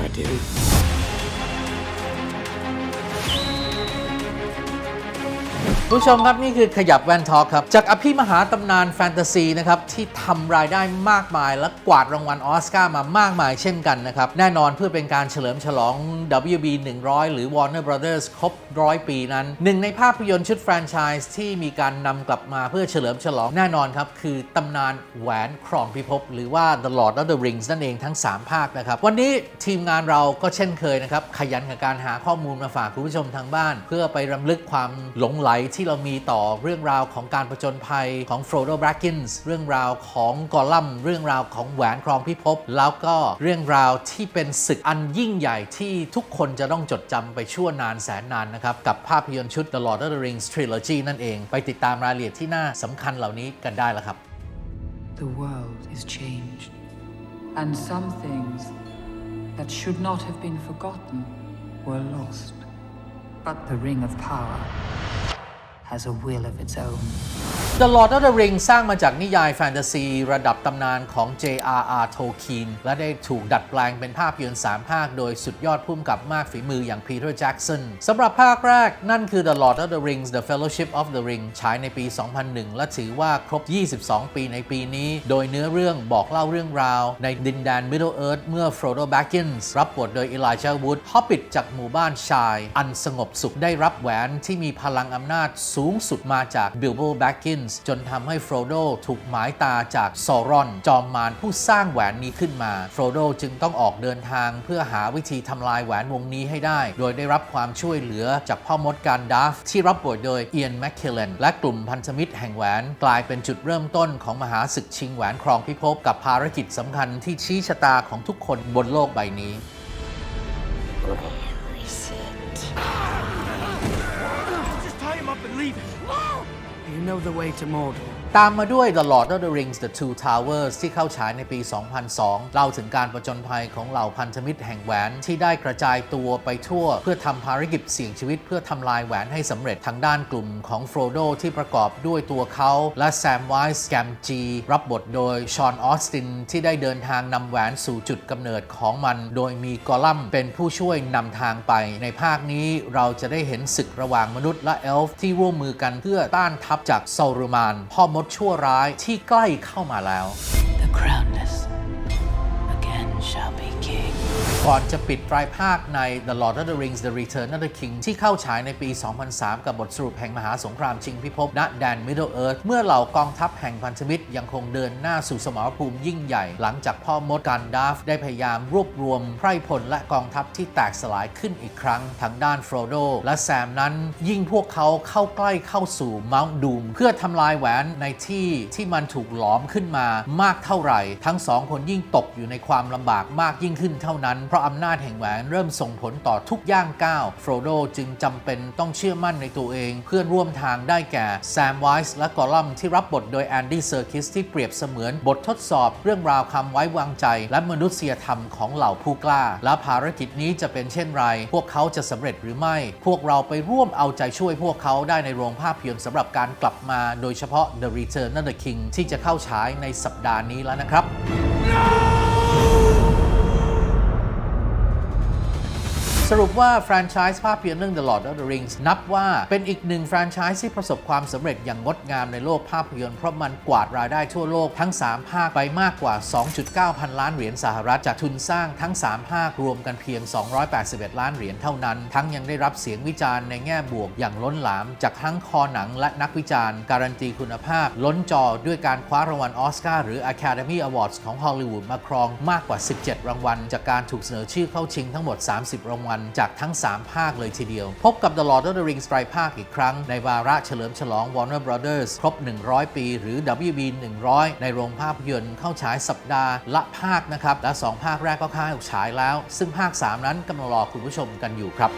I do. ผู้ชมครับนี่คือขยับแวนทอครับ จากอภิมหาตำนานแฟนตาซีนะครับที่ทำรายได้มากมาย และกวาดรางวัลออสการ์มามากมายเช่นกันนะครับ แน่นอนเพื่อเป็นการเฉลิมฉลอง WB 100 หรือ Warner Brothers ครบร้อยปีนั้น หนึ่งในภาพยนตร์ชุดแฟรนไชส์ที่มีการนำกลับมาเพื่อเฉลิมฉลองแน่นอนครับ คือตำนานแหวนครองพิภพหรือว่า The Lord of the Rings นั่นเองทั้ง 3 ภาคนะครับ วันนี้ทีมงานเราก็เช่นเคยนะครับขยันกับการหาข้อมูลมาฝากคุณผู้ชมทางบ้าน เพื่อไปรำลึกความหลงไหลที่ที่เรามีต่อเรื่องราวของการประจนภัยของโฟ r โด b บ a กกินส์เรื่องราวของกอลัมเรื่องราวของแหวนครองพิภพแล้วก็เรื่องราวที่เป็นศึกอันยิ่งใหญ่ที่ทุกคนจะต้องจดจำไปชั่วนานแสนนานนะครับ กับภาพยนตร์ชุด The Lord of the Rings Trilogy นั่นเอง ไปติดตามรายละเอียดที่น่าสำคัญเหล่านี้กันได้แล้วครับ The world is changed, and some things that should not have been forgotten were lost. But the Ring of Power has a will of its own. The Lord of the Ring สร้างมาจากนิยายแฟนตาซี ระดับตำนานของ J.R.R. Tolkien และได้ถูกดัดแปลงเป็นภาพยนตร์3ภาค โดยสุดยอดพุ่มกับมากฝีมืออย่าง Peter Jackson สำหรับภาคแรกนั่นคือ The Lord of the Rings The Fellowship of the Ring ฉายในปี 2001 และถือว่าครบ 22 ปีในปีนี้ โดยเนื้อเรื่องบอกเล่าเรื่องราว ในดินแดน Middle Earth เมื่อ Frodo Baggins รับบทโดย Elijah Wood Hobbit จากหมู่บ้านชาย อันสงบสุขได้รับแหวนที่มีพลังอำนาจสูงสุดมาจาก Bilbo Baggins จนทำให้โฟโดถูกหมายตาจากซอรอน จอมมารผู้สร้างแหวนนี้ขึ้นมาโฟโดจึงต้องออกเดินทางเพื่อหาวิธีทำลายแหวนวงนี้ให้ได้ โดยได้รับความช่วยเหลือจากพ่อมดการดาฟที่รับบทโดยเอียนแมคเคลเลนและกลุ่มพันธมิตรแห่งแหวนกลายเป็นจุดเริ่มต้นของมหาศึกชิงแหวนครองพิภพกับภารกิจสำคัญที่ชี้ชะตาของทุกคนบนโลกใบนี้ Just tie him up and leave him. You know the way to Mordor. ตามมาด้วย The Lord of the Rings The Two Towers ที่เข้าฉายในปี 2002 เล่าถึงการประจนภัยของเหล่าพันธมิตรแห่งแหวนที่ได้กระจายตัวไปทั่ว เพื่อทำภารกิจเสี่ยงชีวิต เพื่อทำลายแหวนให้สำเร็จทางด้านกลุ่มของโฟโดที่ประกอบด้วยตัวเขาและแซมไวส์แกมจีรับบทโดยชอนออสตินที่ได้เดินทางนำแหวนสู่จุดกำเนิดของมัน โดยมีกอลัมเป็นผู้ช่วยนำทางไป ในภาคนี้เราจะได้เห็นศึกระหว่างมนุษย์และเอลฟ์ที่ร่วมมือกันเพื่อต้านทัพจากซารูมานพ่อมดชั่วร้ายที่ใกล้เข้ามาแล้ว ก่อนจะปิดปลายภาคใน The Lord of the Rings The Return of the King ที่เข้าฉายในปี 2003 กับบทสรุปแห่งมหาสงครามชิงพิภพณแดน Middle Earth เมื่อเหล่ากองทัพแห่งพันธมิตรยังคงเดินหน้าสู่สมรภูมิยิ่งใหญ่ หลังจากพ่อมดการดาฟได้พยายามรวบรวมไพร่พลและกองทัพที่แตกสลายขึ้นอีกครั้งทางด้านโฟโดและแซมนั้น ยิ่งพวกเขาเข้าใกล้เข้าสู่ Mount Doom เพื่อทำลายแหวนในที่ที่มันถูกหลอมขึ้นมามากเท่าไหร่ ทั้งสองคนยิ่งตกอยู่ในความลำบากมากยิ่งขึ้นเท่านั้นเพราะอำนาจแห่งแหวนเริ่มส่งผลต่อทุกย่างก้าวโฟโดจึงจำเป็นต้องเชื่อมั่นในตัวเองเพื่อนร่วมทางได้แก่แซมไวส์และกอลัมที่รับบทโดยแอนดี้เซอร์คิสที่เปรียบเสมือนบททดสอบเรื่องราวคำไว้วางใจ และมนุษยธรรมของเหล่าผู้กล้า และภารกิจนี้จะเป็นเช่นไร พวกเขาจะสำเร็จหรือไม่ พวกเราไปร่วมเอาใจช่วยพวกเขาได้ในโรงภาพยนตร์สำหรับการกลับมาโดยเฉพาะ The Return of the King ที่จะเข้าฉายในสัปดาห์นี้แล้วนะครับ สรุปว่าแฟรนไชส์ภาพยนตร์เรื่อง The Lord of the Rings นับว่าเป็นอีกหนึ่งแฟรนไชส์ที่ประสบความสำเร็จอย่างงดงามในโลกภาพยนตร์เพราะมันกวาดรายได้ทั่วโลกทั้ง 3 ภาคไปมากกว่า 2.9 พันล้านเหรียญสหรัฐจากทุนสร้างทั้ง 3 ภาครวมกันเพียง 281 ล้านเหรียญเท่านั้น ทั้งยังได้รับเสียงวิจารณ์ในแง่บวกอย่างล้นหลาม จากทั้งคอหนังและนักวิจารณ์ การันตีคุณภาพ ล้นจอด้วยการคว้ารางวัลออสการ์หรือ Academy Awards ของฮอลลีวูดมาครองมากกว่า 17 รางวัล จากการถูกเสนอชื่อเข้าชิงทั้งหมด 30 รางวัลจากทั้ง 3 ภาคเลยทีเดียว พบกับ The Lord of the Rings ไตรภาคอีกครั้ง ในวาระเฉลิมฉลอง Warner Brothers ครบ 100 ปี หรือ WB 100 ในโรงภาพยนตร์เข้าฉายสัปดาห์ละภาคนะครับ และ 2 ภาคแรกก็เข้าฉายแล้ว ซึ่งภาค 3 นั้นกำลังรอคุณผู้ชมกันอยู่ครับ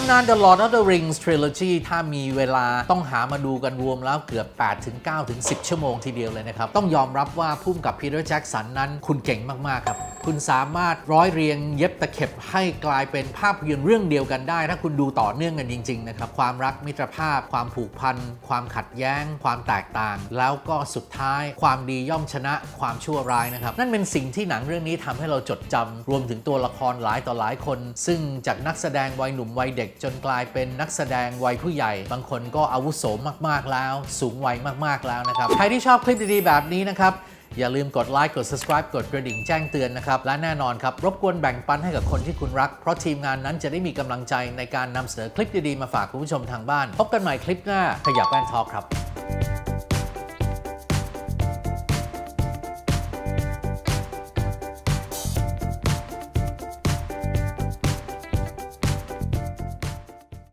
ำนาน The Lord of the Rings Trilogy ถ้ามีเวลาต้องหามาดูกันรวมแล้วเกือบ 8 ถึง 9 ถึง 10 ชั่วโมงทีเดียวเลยนะครับ ต้องยอมรับว่าพุ่มกับพีเตอร์แจ็กสันนั้นคุณเก่งมาก ๆ ครับ คุณสามารถร้อยเรียงเย็บตะเข็บให้กลายเป็นภาพยนตร์เรื่องเดียวกันได้ ถ้าคุณดูต่อเนื่องกันจริงๆนะครับความรักมิตรภาพ ความผูกพัน ความขัดแย้ง ความแตกต่าง แล้วก็สุดท้าย ความดีย่อมชนะความชั่วร้ายนะครับ นั่นเป็นสิ่งที่หนังเรื่องนี้ทำให้เราจดจำรวมถึงตัวละครหลายต่อหลายคน ซึ่งจากนักแสดงวัยหนุ่มวัยเด็กจนกลายเป็นนักแสดงวัยผู้ใหญ่ บางคนก็อาวุโสมากๆแล้ว สูงวัยมากๆแล้วนะครับใครที่ชอบคลิปดีๆแบบนี้นะครับ อย่าลืมกดไลค์กด subscribe กดกระดิ่งแจ้งเตือนนะครับ และแน่นอนครับ รบกวนแบ่งปันให้กับคนที่คุณรัก เพราะทีมงานนั้นจะได้มีกำลังใจในการนำเสนอคลิปดีๆมาฝากคุณผู้ชมทางบ้าน พบกันใหม่คลิปหน้าขยับแว่นทอครับ